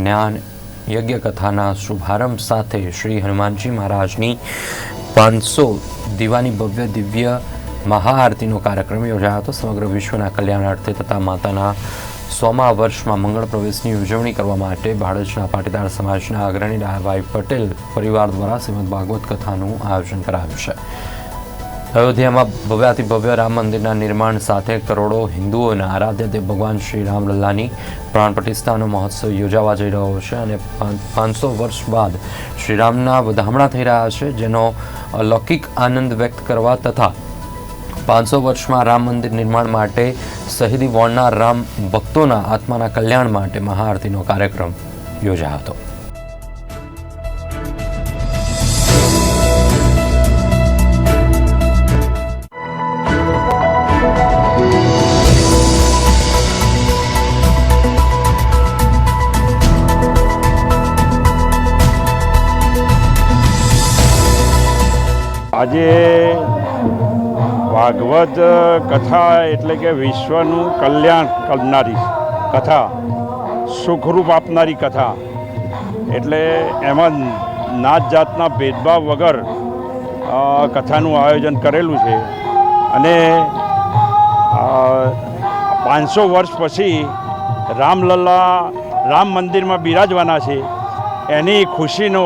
જ્ઞાન યજ્ઞ કથાના શુભારંભ સાથે શ્રી હનુમાનજી મહારાજની પાંચસો દીવાની ભવ્ય દિવ્ય મહાઆરતીનો કાર્યક્રમ યોજાયો હતો. સમગ્ર વિશ્વના કલ્યાણ અર્થે તથા માતાના સોમા વર્ષમાં મંગળ પ્રવેશની ઉજવણી કરવા માટે ભાડજના પાટીદાર સમાજના અગ્રણી ડાભાઈ પટેલ પરિવાર દ્વારા શ્રીમદ ભાગવત કથાનું આયોજન કરાયું છે. અયોધ્યામાં ભવ્યાતિ ભવ્ય રામ મંદિરના નિર્માણ સાથે કરોડો હિન્દુઓના આરાધ્ય દેવ ભગવાન શ્રી રામલલ્લાની પ્રાણ પ્રતિષ્ઠાનો મહોત્સવ યોજાવા જઈ રહ્યો છે અને પાંચસો વર્ષ બાદ શ્રીરામના વધામણા થઈ રહ્યા છે, જેનો અલૌકિક આનંદ વ્યક્ત કરવા તથા પાંચસો વર્ષમાં રામ મંદિર નિર્માણ માટે શહીદી વોર્ડના રામ ભક્તોના આત્માના કલ્યાણ માટે મહાઆરતીનો કાર્યક્રમ યોજાયો હતો. આજે ભાગવત કથા એટલે કે વિશ્વનું કલ્યાણ કરનારી કથા, સુખરૂપ આપનારી કથા. એટલે એમાં નાત જાતના ભેદભાવ વગર કથાનું આયોજન કરેલું છે. અને પાંચસો વર્ષ પછી રામલલ્લા રામ મંદિરમાં બિરાજવાના છે. એની ખુશીનો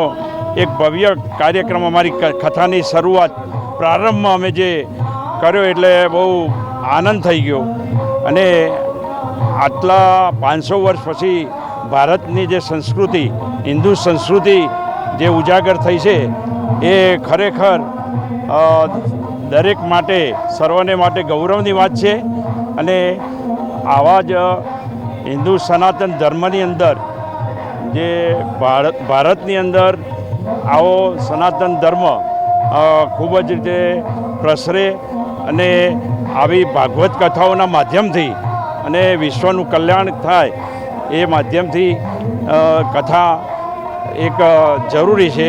એક ભવ્ય કાર્યક્રમ અમારી કથાની શરૂઆત પ્રારંભમાં અમે જે કર્યો એટલે બહુ આનંદ થઈ ગયો. અને આટલા પાંચસો વર્ષ પછી ભારતની જે સંસ્કૃતિ, હિન્દુ સંસ્કૃતિ જે ઉજાગર થઈ છે, એ ખરેખર દરેક માટે, સર્વને માટે ગૌરવની વાત છે. અને આવા જ હિન્દુ સનાતન ધર્મની અંદર, જે ભારત, ભારતની અંદર આવો સનાતન ધર્મ ખૂબ જ રીતે પ્રસરે અને આવી ભાગવત કથાઓના માધ્યમથી અને વિશ્વનું કલ્યાણ થાય એ માધ્યમથી કથા એક જરૂરી છે.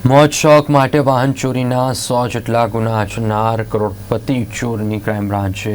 મોજ શોખ માટે વાહન ચોરીના સો જેટલા ગુના આચનાર કરોડપતિ ચોરની ક્રાઇમ બ્રાન્ચે